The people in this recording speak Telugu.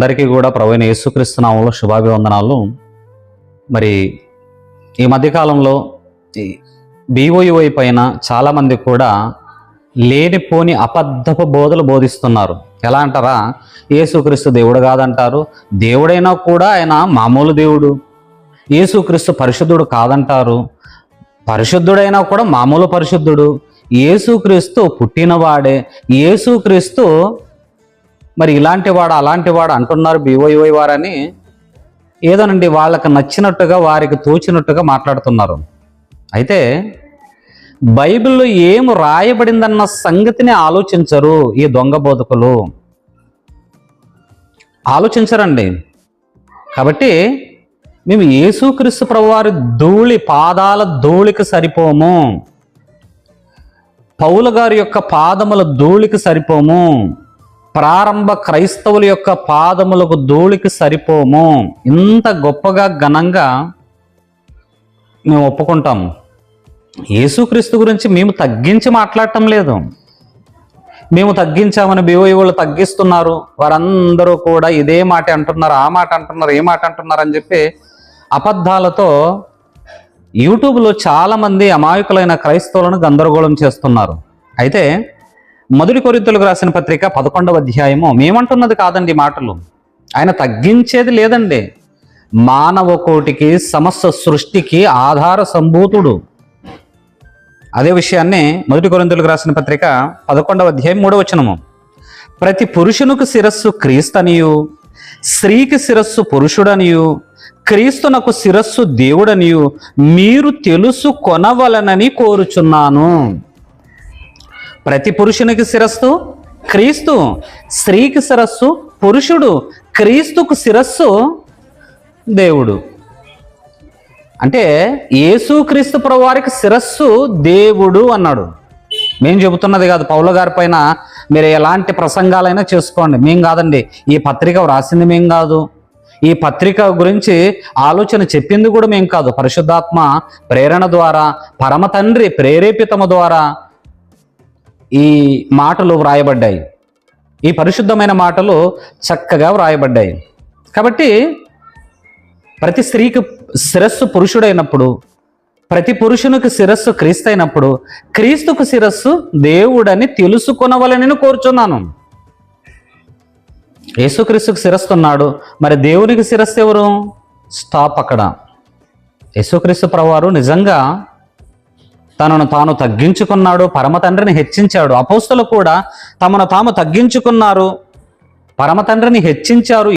అందరికీ కూడా ప్రవీణ యేసుక్రీస్తునామంలో శుభాభివందనాలు. మరి ఈ మధ్యకాలంలో ఈ పైన చాలామంది కూడా లేనిపోని అబద్ధపు బోధలు బోధిస్తున్నారు. ఎలా అంటారా? యేసుక్రీస్తు దేవుడు కాదంటారు. దేవుడైనా కూడా ఆయన మామూలు దేవుడు. యేసుక్రీస్తు పరిశుద్ధుడు కాదంటారు. పరిశుద్ధుడైనా కూడా మామూలు పరిశుద్ధుడు. యేసుక్రీస్తు పుట్టినవాడే. యేసుక్రీస్తు మరి ఇలాంటి వాడు అలాంటి వాడు అంటున్నారు బీఓఈ వారని ఏదోనండి వాళ్ళకి నచ్చినట్టుగా వారికి తోచినట్టుగా మాట్లాడుతున్నారు. అయితే బైబిల్లో ఏం రాయబడిందన్న సంగతిని ఆలోచించరు ఈ దొంగ బోధకులు. ఆలోచించరండి. కాబట్టి మేము యేసుక్రీస్తు ప్రభువారి ధూళి పాదాల ధూళికి సరిపోము. పౌల గారి యొక్క పాదముల ధూళికి సరిపోము. ప్రారంభ క్రైస్తవుల యొక్క పాదములకు ధూళికి సరిపోము. ఇంత గొప్పగా ఘనంగా మేము ఒప్పుకుంటాం యేసుక్రీస్తు గురించి మేము తగ్గించి మాట్లాడటం లేదు. మేము తగ్గించామని బీఓఈ వాళ్ళు తగ్గిస్తున్నారు. వారందరూ కూడా ఇదే మాట అంటున్నారు ఆ మాట అంటున్నారు ఏ మాట అంటున్నారు అని చెప్పి అబద్ధాలతో యూట్యూబ్లో చాలామంది అమాయకులైన క్రైస్తవులను గందరగోళం చేస్తున్నారు. అయితే మొదటి కొరింతలకు రాసిన పత్రిక పదకొండవ అధ్యాయము. మేమంటున్నది కాదండి మాటలు. ఆయన తగ్గించేది లేదండి. మానవ కోటికి సమస్త సృష్టికి ఆధార సంభూతుడు. అదే విషయాన్ని మొదటి కొరింతలకు రాసిన పత్రిక పదకొండవ అధ్యాయం మూడవ వచనము. ప్రతి పురుషునికి శిరస్సు క్రీస్తనియు స్త్రీకి శిరస్సు పురుషుడనియు క్రీస్తునకు శిరస్సు దేవుడనియు మీరు తెలుసు కొనవలనని కోరుచున్నాను. ప్రతి పురుషునికి శిరస్సు క్రీస్తు స్త్రీకి శిరస్సు పురుషుడు క్రీస్తుకు శిరస్సు దేవుడు. అంటే యేసుక్రీస్తు ప్రభువారికి శిరస్సు దేవుడు అన్నాడు. మేము చెబుతున్నది కాదు పౌల గారి పైన మీరు ఎలాంటి ప్రసంగాలైనా చేసుకోండి. మేం కాదండి ఈ పత్రిక వ్రాసింది మేం కాదు. ఈ పత్రిక గురించి ఆలోచన చెప్పింది కూడా మేం కాదు. పరిశుద్ధాత్మ ప్రేరణ ద్వారా పరమ తండ్రి ప్రేరేపితము ద్వారా ఈ మాటలు వ్రాయబడ్డాయి. ఈ పరిశుద్ధమైన మాటలు చక్కగా వ్రాయబడ్డాయి. కాబట్టి ప్రతి స్త్రీకి శిరస్సు పురుషుడైనప్పుడు ప్రతి పురుషునికి శిరస్సు క్రీస్తు అయినప్పుడు క్రీస్తుకు శిరస్సు దేవుడని తెలుసుకొనవలనని కోరుచున్నాను. యేసుక్రీస్తుకు శిరస్సు ఉన్నాడు మరి దేవునికి శిరస్సు ఎవరు? స్టాప్ అక్కడ. యేసుక్రీస్తు ప్రవారు నిజంగా తనను తాను తగ్గించుకున్నాడు పరమ తండ్రిని హెచ్చించాడు. అపోస్తులు కూడా తమను తాము తగ్గించుకున్నారు పరమ తండ్రిని హెచ్చించారు